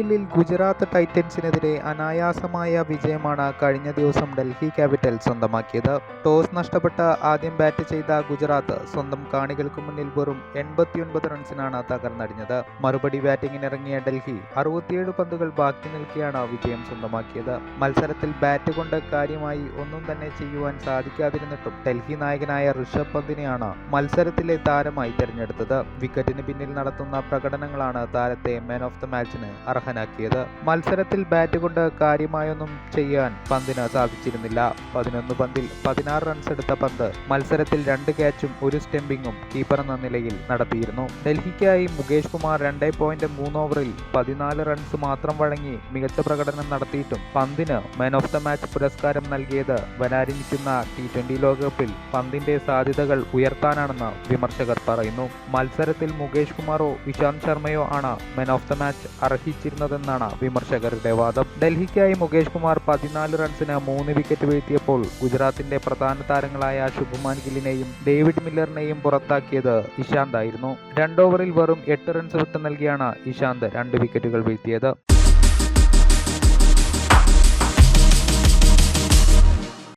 എല്ലിൽ ഗുജറാത്ത് ടൈറ്റൻസിനെതിരെ അനായാസമായ വിജയമാണ് കഴിഞ്ഞ ദിവസം ഡൽഹി ക്യാപിറ്റൽ സ്വന്തമാക്കിയത്. ടോസ് നഷ്ടപ്പെട്ട് ആദ്യം ബാറ്റ് ചെയ്ത ഗുജറാത്ത് സ്വന്തം കാണികൾക്ക് മുന്നിൽ വെറും എൺപത്തിയൊൻപത് റൺസിനാണ് തകർന്നടിഞ്ഞത്. മറുപടി ബാറ്റിംഗിനിറങ്ങിയ ഡൽഹി അറുപത്തിയേഴ് പന്തുകൾ ബാക്കി നിൽക്കിയാണ് വിജയം സ്വന്തമാക്കിയത്. മത്സരത്തിൽ ബാറ്റ് കൊണ്ട് കാര്യമായി ഒന്നും തന്നെ ചെയ്യുവാൻ സാധിക്കാതിരുന്നിട്ടും ഡൽഹി നായകനായ ഋഷഭ് പന്തിനെയാണ് മത്സരത്തിലെ താരമായി തിരഞ്ഞെടുത്തത്. വിക്കറ്റിന് പിന്നിൽ നടത്തുന്ന പ്രകടനങ്ങളാണ് താരത്തെ മാൻ ഓഫ് ദ മാച്ചിന് അർഹനാക്കിയത്. മത്സരത്തിൽ ബാറ്റ് കൊണ്ട് കാര്യമായൊന്നും ചെയ്യാൻ പന്തിന് സാധിച്ചിരുന്നില്ല. പതിനൊന്ന് പന്തിൽ പതിനാറ് റൺസ് എടുത്ത പന്ത് മത്സരത്തിൽ രണ്ട് ക്യാച്ചും ഒരു സ്റ്റെമ്പിങ്ങും കീപ്പർ എന്ന നിലയിൽ നടത്തിയിരുന്നു. ഡൽഹിക്കായി മുകേഷ് കുമാർ രണ്ടേ പോയിന്റ് മൂന്ന് ഓവറിൽ പതിനാല് റൺസ് മാത്രം വഴങ്ങി മികച്ച പ്രകടനം നടത്തിയിട്ടും പന്തിന് മാൻ ഓഫ് ദ മാച്ച് പുരസ്കാരം നൽകിയത് വരാനിരിക്കുന്ന ടി ട്വന്റി ലോകകപ്പിൽ പന്തിന്റെ സാധ്യതകൾ ഉയർത്താനാണെന്ന് വിമർശകർ പറയുന്നു. മത്സരത്തിൽ മുകേഷ് കുമാറോ ഇഷാന്ത് ശർമ്മയോ ആണ് മാൻ ഓഫ് ദ മാച്ച് അർഹിച്ചിരുന്നതെന്നാണ് വിമർശകരുടെ വാദം. ഡൽഹിക്കായി മുകേഷ് കുമാർ പതിനാല് റൺസിന് മൂന്ന് വിക്കറ്റ് വീഴ്ത്തിയപ്പോൾ ഗുജറാത്തിന്റെ പ്രധാന താരങ്ങളായ ശുഭമാൻ ഗില്ലിനെയും ഡേവിഡ് മില്ലറിനെയും പുറത്താക്കിയത് ഇഷാന്ത് ആയിരുന്നു. രണ്ടോവറിൽ വെറും എട്ട് റൺസ് വിട്ടു നൽകിയാണ് ഇഷാന്ത് രണ്ട് വിക്കറ്റുകൾ വീഴ്ത്തിയത്.